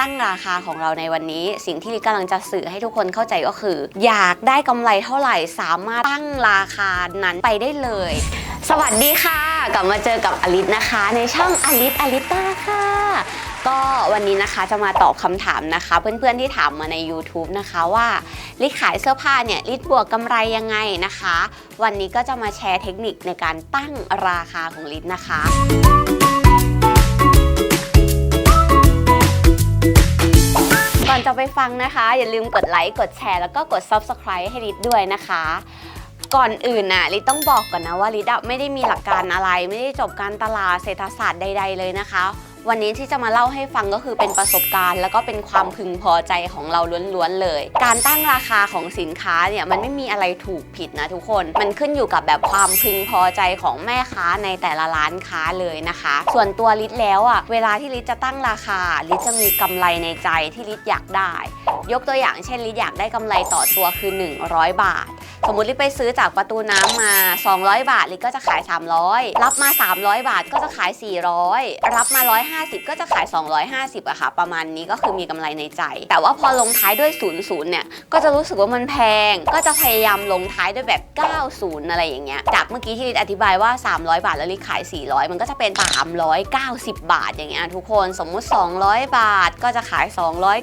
ตั้งราคาของเราในวันนี้ สิ่งที่ลิกำลังจะสื่อให้ทุกคนเข้าใจก็คือ อยากได้กำไรเท่าไหร่สามารถตั้งราคานั้นไปได้เลย สวัสดีค่ะ กลับมาเจอกับอลิสนะคะ ในช่องอลิสอลิต้าค่ะก็วันนี้นะคะจะมาตอบคำถามนะคะ เพื่อนๆที่ถามมาใน YouTube นะคะว่าลิขายเสื้อผ้าเนี่ยลิบวกกำไรยังไงนะคะ วันนี้ก็จะมาแชร์เทคนิคในการตั้งราคาของลิศนะคะ จะไปฟังนะคะ อย่าลืมกดไลค์ กดแชร์ แล้วก็กด Subscribe ให้ลิศด้วยนะคะ ก่อนอื่นน่ะลิศต้องบอกก่อนนะว่าลิศไม่ได้มีหลักการอะไร ไม่ได้จบการตลาดเศรษฐศาสตร์ใด ๆ เลยนะคะ วันนี้ที่จะมาเล่าให้ฟังก็คือเป็นประสบการณ์ แล้วก็เป็นความพึงพอใจของเราล้วนๆเลย การตั้งราคาของสินค้าเนี่ยมันไม่มีอะไรถูกผิดนะทุกคน มันขึ้นอยู่กับแบบความพึงพอใจของแม่ค้าในแต่ละร้านค้าเลยนะคะ ส่วนตัวลิศแล้วอะเวลาที่ลิศจะตั้งราคาลิศจะมีกำไรในใจที่ลิศอยากได้ ยกตัวอย่างเช่นลิศอยากได้กำไรต่อตัวคือ 100 บาท สมมติลิไปซื้อจากประตูน้ำมา 200 บาทลิก็จะขาย 300 รับมา 300 บาทก็จะขาย 400 รับมา 150 ก็จะขาย 250อะค่ะ ประมาณนี้ก็คือมีกำไรในใจ แต่ว่าพอลงท้ายด้วย 00 เนี่ย ก็จะรู้สึกว่ามันแพง ก็จะพยายามลงท้ายด้วยแบบ 90 อะไรอย่างเงี้ย จากเมื่อกี้ที่ลิอธิบายว่า 300 บาทแล้วลิขาย 400 มันก็จะเป็น 390 บาทอย่างเงี้ยทุกคน สมมุติ 200 บาทก็จะขาย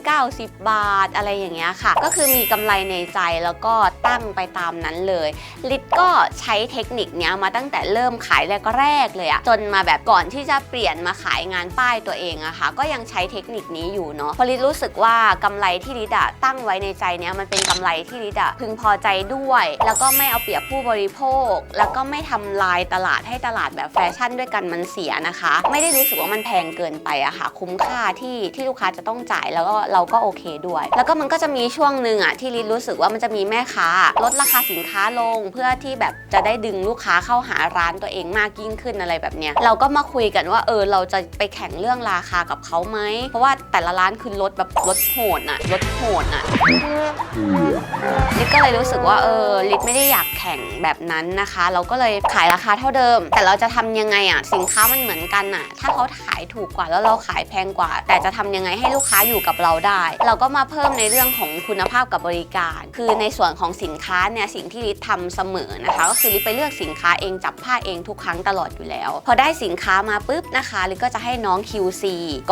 290 บาทอะไรอย่างเงี้ยค่ะ ก็คือมีกำไรในใจแล้วก็ตั้งไปตามนั้นเลยลิศก็ใช้เทคนิคนี้มาตั้งแต่เริ่มขายแรกๆเลยอะจนมาแบบก่อนที่จะเปลี่ยนมาขายงานป้ายตัวเองอะค่ะ ก็ยังใช้เทคนิคนี้อยู่เนาะเพราะลิศรู้สึกว่ากำไรที่ลิศอะตั้งไว้ในใจเนี้ยมันเป็นกำไรที่ลิศอะพึงพอใจด้วย แล้วก็ไม่เอาเปรียบผู้บริโภค แล้วก็ไม่ทำลายตลาดให้ตลาดแบบแฟชั่นด้วยกันมันเสียนะคะ ไม่ได้รู้สึกว่ามันแพงเกินไปอะค่ะ คุ้มค่าที่ที่ลูกค้าจะต้องจ่ายแล้วก็เราก็โอเคด้วย แล้วก็มันก็จะมีช่วงหนึ่งอะที่ลิศรู้สึกว่ามันจะมีแม่ค้าลดราคาาสินค้าลง เพื่อที่แบบจะได้ดึงลูกค้าเข้าหาร้านตัวเองมากยิ่งขึ้นอะไรแบบเนี้ยเราก็มาคุยกันว่าเออเราจะไปแข่งเรื่องราคากับเขาไหมเพราะว่าแต่ละร้านคือลดแบบลดโหดอะลดโหดอะลิศก็เลยรู้สึกว่าเออลิศไม่ได้อยากแข่งแบบนั้นนะคะ เราก็เลยขายราคาเท่าเดิม แต่เราจะทำยังไงอะสินค้ามันเหมือนกันอะถ้าเขาขายถูกกว่าแล้วเราขายแพงกว่า แต่จะทำยังไงให้ลูกค้าอยู่กับเราได้ เราก็มาเพิ่มในเรื่องของคุณภาพกับบริการ คือในส่วนของสินค้าเนี่ยสิ่งที่ลิศทำเสมอนะคะ ก็คือลิศไปเลือกสินค้าเองจับผ้าเองทุกครั้งตลอดอยู่แล้ว พอได้สินค้ามาปุ๊บนะคะลิศก็จะให้น้อง QC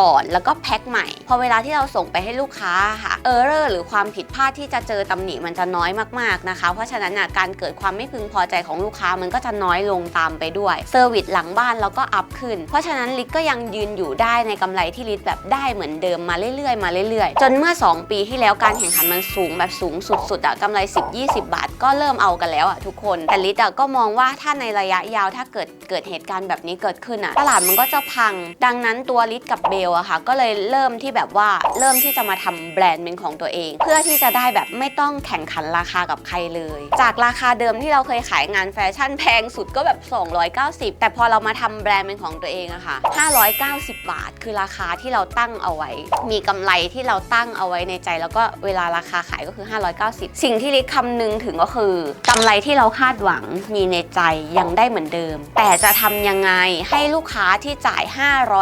ก่อนแล้วก็แพ็คใหม่ พอเวลาที่เราส่งไปให้ลูกค้าค่ะเออร์เรอร์หรือความผิดพลาดที่จะเจอตำหนิมันจะน้อยมากๆนะคะ เพราะฉะนั้นการเกิดความไม่พึงพอใจของลูกค้ามันก็จะน้อยลงตามไปด้วยเซอร์วิสหลังบ้านเราก็อัพขึ้น เพราะฉะนั้นลิศก็ยังยืนอยู่ได้ในกำไรที่ลิศแบบได้เหมือนเดิมมาเรื่อยๆมาเรื่อยๆ จนเมื่อ 2 ปีที่แล้วการแข่งขันมันสูงแบบสูงสุดๆอะกำไร 10-20 บาทก็็เริ่มเอากันแล้วอะทุกคน แต่ลิศอะก็มองว่าถ้าในระยะยาวถ้าเกิดเกิดเหตุการณ์แบบนี้เกิดขึ้นอะตลาดมันก็จะพัง ดังนั้นตัวลิศกับเบลอะค่ะ ก็เลยเริ่มที่แบบว่าเริ่มที่จะมาทำแบรนด์เป็นของตัวเอง เพื่อที่จะได้แบบไม่ต้องแข่งขันราคากับใครเลย จากราคาเดิมที่เราเคยขายงานแฟชั่นแพงสุดก็แบบ 290 แต่พอเรามาทำแบรนด์เป็นของตัวเองอะค่ะ 590 บาท คือราคาที่เราตั้งเอาไว้ มีกำไรที่เราตั้งเอาไว้ในใจ แล้วก็เวลาราคาขายก็คือ 590 สิ่งที่ลิศคำนึงถึงก็คือกำไรที่เราคาดหวังมีในใจยังได้เหมือนเดิม แต่จะทำยังไงให้ลูกค้าที่จ่าย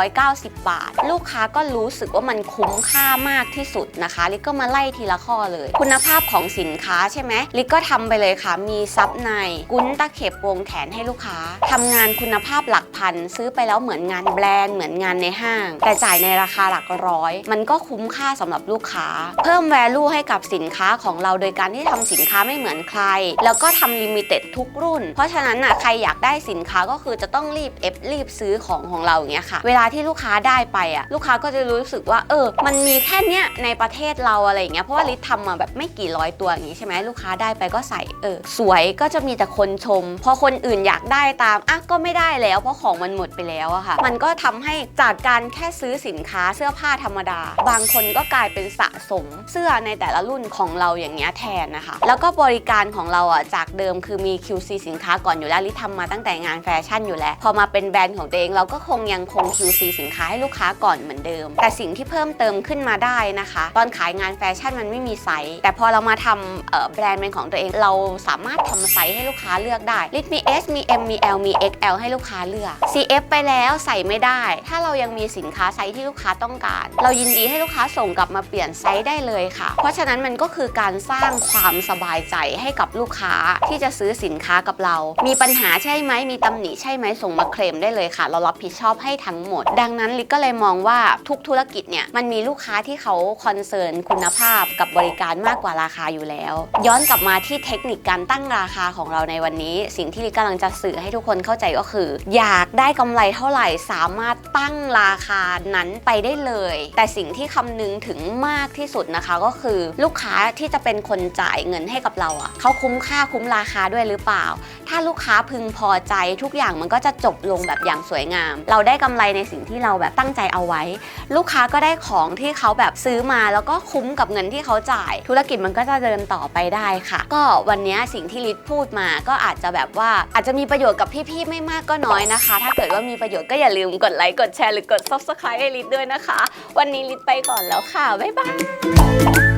590 บาท ลูกค้าก็รู้สึกว่ามันคุ้มค่ามากที่สุดนะคะ ลิศก็มาไล่ทีละข้อเลย คุณภาพของสินค้าใช่ไหมลิศก็ทำไปเลยค่ะ มีซับใน กุ้นตะเข็บวงแขนให้ลูกค้าทำงานคุณภาพหลักพัน ซื้อไปแล้วเหมือนงานแบรนด์เหมือนงานในห้าง แต่จ่ายในราคาหลักร้อย มันก็คุ้มค่าสำหรับลูกค้า เพิ่ม value ให้กับสินค้าของเราโดยการที่ทำสินค้าไม่เหมือนใครแล้วก็ทำลิมิเต็ดทุกรุ่น เพราะฉะนั้นน่ะใครอยากได้สินค้าก็คือจะต้องรีบเอฟรีบซื้อของของเราอย่างเงี้ยค่ะ เวลาที่ลูกค้าได้ไปอะลูกค้าก็จะรู้สึกว่าเออ มันมีแค่เนี้ยในประเทศเราอะไรอย่างเงี้ยเพราะว่าลิศทำมาแบบไม่กี่ร้อยตัวอย่างงี้ใช่ไหมลูกค้าได้ไปก็ใส่เออสวยก็จะมีแต่คนชม พอคนอื่นอยากได้ตามอะก็ไม่ได้แล้วเพราะของมันหมดไปแล้วอะค่ะ มันก็ทำให้จากการแค่ซื้อสินค้าเสื้อผ้าธรรมดา บางคนก็กลายเป็นสะสมเสื้อในแต่ละรุ่นของเราอย่างเงี้ยแทนนะคะ แล้วก็บริการของเราอะจากเดิมคือมี QC สินค้าก่อนอยู่แล้วลิทำมาตั้งแต่งานแฟชั่นอยู่แล้ว พอมาเป็นแบรนด์ของตัวเองเราก็คงยังคง QC สินค้าให้ลูกค้าก่อนเหมือนเดิม แต่สิ่งที่เพิ่มเติมขึ้นมาได้นะคะ ตอนขายงานแฟชั่นมันไม่มีไซส์แต่พอเรามาทำแบรนด์เป็นของตัวเองเราสามารถทำไซส์ให้ลูกค้าเลือกได้ลิทมี S มี M มี L มี XL ให้ลูกค้าเลือก CF ไปแล้วใส่ไม่ได้ ถ้าเรายังมีสินค้าไซส์ที่ลูกค้าต้องการ เรายินดีให้ลูกค้าส่งกลับมาเปลี่ยนไซส์ได้เลยค่ะ เพราะฉะนั้นมันก็คือการสร้างความสบายใจให้กับลูกค้าที่จะซื้อสินค้ากับเรา มีปัญหาใช่ไหมมีตำหนิใช่ไหมส่งมาเคลมได้เลยค่ะ เรารับผิดชอบให้ทั้งหมด ดังนั้นลิกก็เลยมองว่าทุกธุรกิจเนี่ยมันมีลูกค้าที่เขาคอนเซิร์นคุณภาพกับบริการมากกว่าราคาอยู่แล้ว ย้อนกลับมาที่เทคนิคการตั้งราคาของเราในวันนี้ สิ่งที่ลิกกำลังจะสื่อให้ทุกคนเข้าใจก็คือ อยากได้กำไรเท่าไหร่สามารถตั้งราคานั้นไปได้เลย แต่สิ่งที่คำนึงถึงมากที่สุดนะคะก็คือ ลูกค้าที่จะเป็นคนจ่ายเงินให้กับเราอะเขาคุ้มค่าคุ้มราคาด้วยหรือเปล่า ถ้าลูกค้าพึงพอใจทุกอย่างมันก็จะจบลงแบบอย่างสวยงาม เราได้กำไรในสิ่งที่เราแบบตั้งใจเอาไว้ ลูกค้าก็ได้ของที่เขาแบบซื้อมาแล้วก็คุ้มกับเงินที่เขาจ่าย ธุรกิจมันก็จะเดินต่อไปได้ค่ะ ก็วันนี้สิ่งที่ลิศพูดมาก็อาจจะแบบว่าอาจจะมีประโยชน์กับพี่ๆไม่มากก็น้อยนะคะ ถ้าเกิดว่ามีประโยชน์ก็อย่าลืมกดไลค์กดแชร์หรือกด subscribe ให้ลิศด้วยนะคะ วันนี้ลิศไปก่อนแล้วค่ะบ๊ายบาย